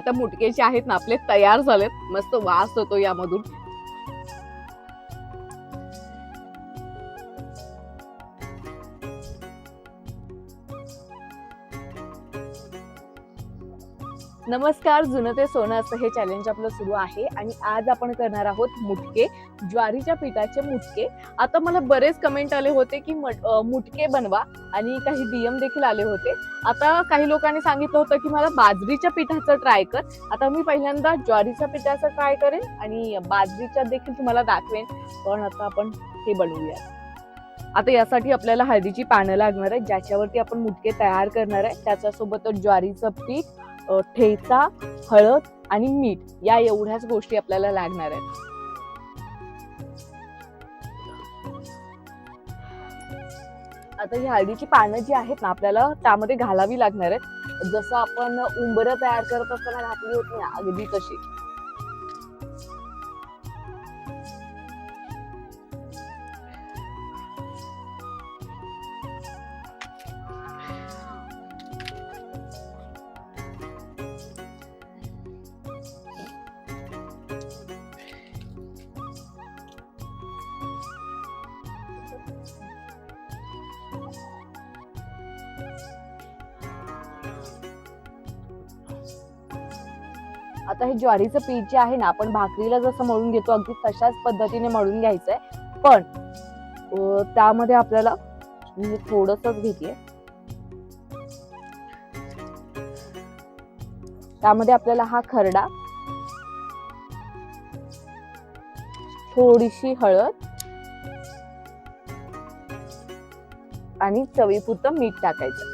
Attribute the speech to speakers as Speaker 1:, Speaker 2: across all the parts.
Speaker 1: आता मुटके जे आहेत ना आपले तयार झालेत. मस्त वास होतो यामधून. नमस्कार जुनं ते सोनं असं हे चॅलेंज आपलं सुरू आहे आणि आज आपण करणार आहोत मुटके ज्वारीच्या पिठाचे मुटके. आता मला बरेच कमेंट आले होते की मट- मुटके बनवा आणि काही डीएम देखील आले होते. आता काही लोकांनी सांगितलं होतं की मला बाजरीच्या पिठाचं ट्राय कर. आता मी पहिल्यांदा ज्वारीच्या पिठाचं ट्राय करेन आणि बाजरीच्या देखील तुम्हाला दाखवेन. पण आता आपण हे बनवूया. आता यासाठी आपल्याला हळदीची पानं लागणार आहे ज्याच्यावरती आपण मुटके तयार करणार आहे. त्याच्यासोबतच ज्वारीचं पीठ ठेचा हळद आणि मीठ या एवढ्याच गोष्टी आपल्याला लागणार आहेत. आता ही हळदीची पानं जी आहेत ना आपल्याला त्यामध्ये घालावी लागणार आहेत. जसं आपण उंबरं तयार करत असताना घातली होती ना अगदी तशी. आता हे ज्वारीचं पीठ जे आहे ना आपण भाकरीला जसं मळून घेतो अगदी तशाच पद्धतीने मळून घ्यायचंय. पण त्यामध्ये आपल्याला मी थोडसच घेते त्यामध्ये आपल्याला हा खरडा थोडीशी हळद आणि चवीपुरतं मीठ टाकायचं.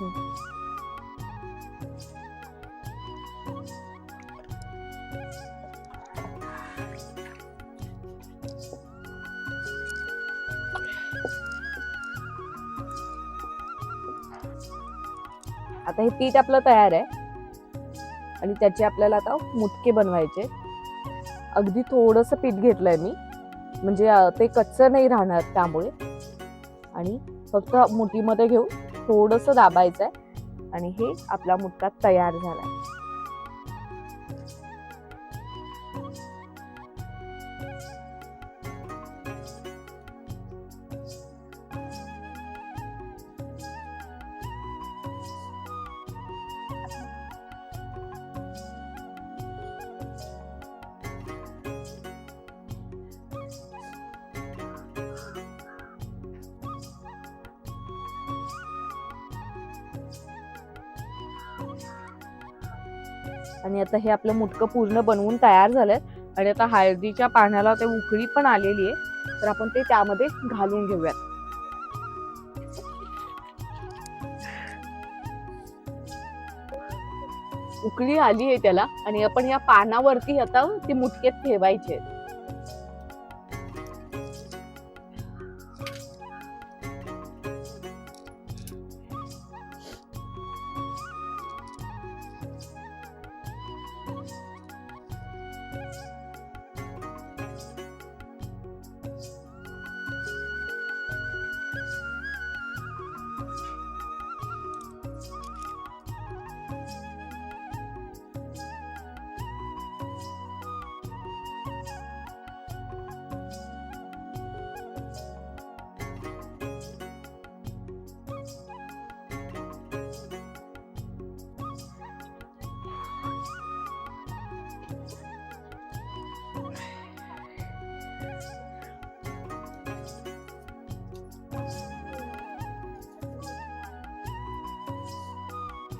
Speaker 1: Hm. आता हे पीठ आपलं तयार आहे. आणि त्याचे आपल्याला आता मुटके बनवायचे. अगदी थोडंसं पीठ घेतलंय मी. म्हणजे ते कच्चं नाही राहणार त्यामुळे. आणि फक्त मुठीमध्ये घेऊ थोडंसं दाबायचं आहे आणि हे आपला मुटका तयार झाला आणि आता हे आपलं मुटकं पूर्ण बनवून तयार झालंय. आणि आता हळदीच्या पाण्याला ते उकळी पण आलेली आहे. तर आपण ते त्यामध्ये घालून घेऊयात. उकळी आली आहे त्याला आणि आपण या पानावरती आता ते मुटकेत ठेवायचे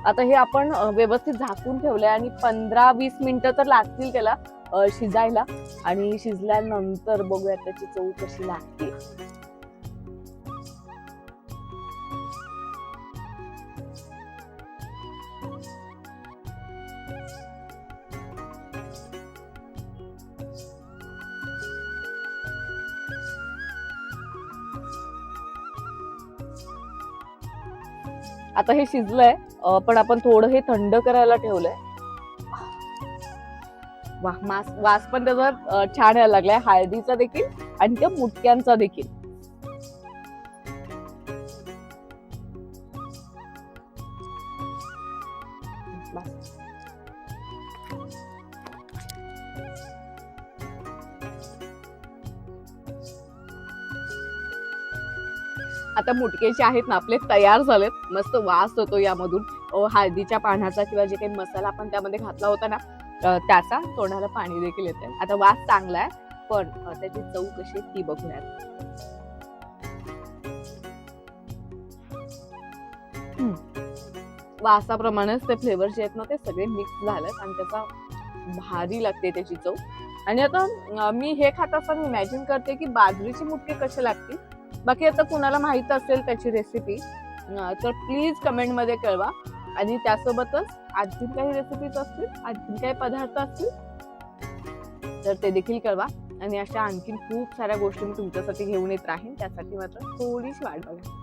Speaker 1: आता हे आपण व्यवस्थित झाकून ठेवलंय आणि पंधरा वीस मिनिटं तर लागतील त्याला शिजायला. आणि शिजल्यानंतर बघूया त्याची चव कशी लागते. आता हे शिजलंय. पण आपण थोडं हे थंड करायला ठेवलंय. वा मास वास पण त्याचा छान यायला लागलाय. हळदीचा देखील आणि त्या मुटक्यांचा देखील. बस. आता मुटके जे आहेत ना आपले तयार झालेत. मस्त वास होतो यामधून. हळदीच्या पानाचा किंवा जे काही मसाला आपण त्यामध्ये घातला होता ना त्याचा तोंडाला पाणी देखील येते आता वास चांगला आहे पण त्याची चव कशी ती बघूयात वासाप्रमाणेच ते फ्लेवर जे आहेत ना ते सगळे मिक्स झालेत आणि त्याचा भारी लागते त्याची चव. आणि आता मी हे खात असताना इमॅजिन करते की बाजरीची मुटके कसे लागतील? बाकी आता कुणाला माहीत असेल त्याची रेसिपी तर प्लीज कमेंटमध्ये कळवा. आणि त्यासोबतच आणखी काही रेसिपीज असतील आणखी काही पदार्थ असतील तर ते देखील कळवा. आणि अशा आणखीन खूप साऱ्या गोष्टी मी तुमच्यासाठी घेऊन येत राहीन. त्यासाठी मात्र थोडीशी वाट बघा.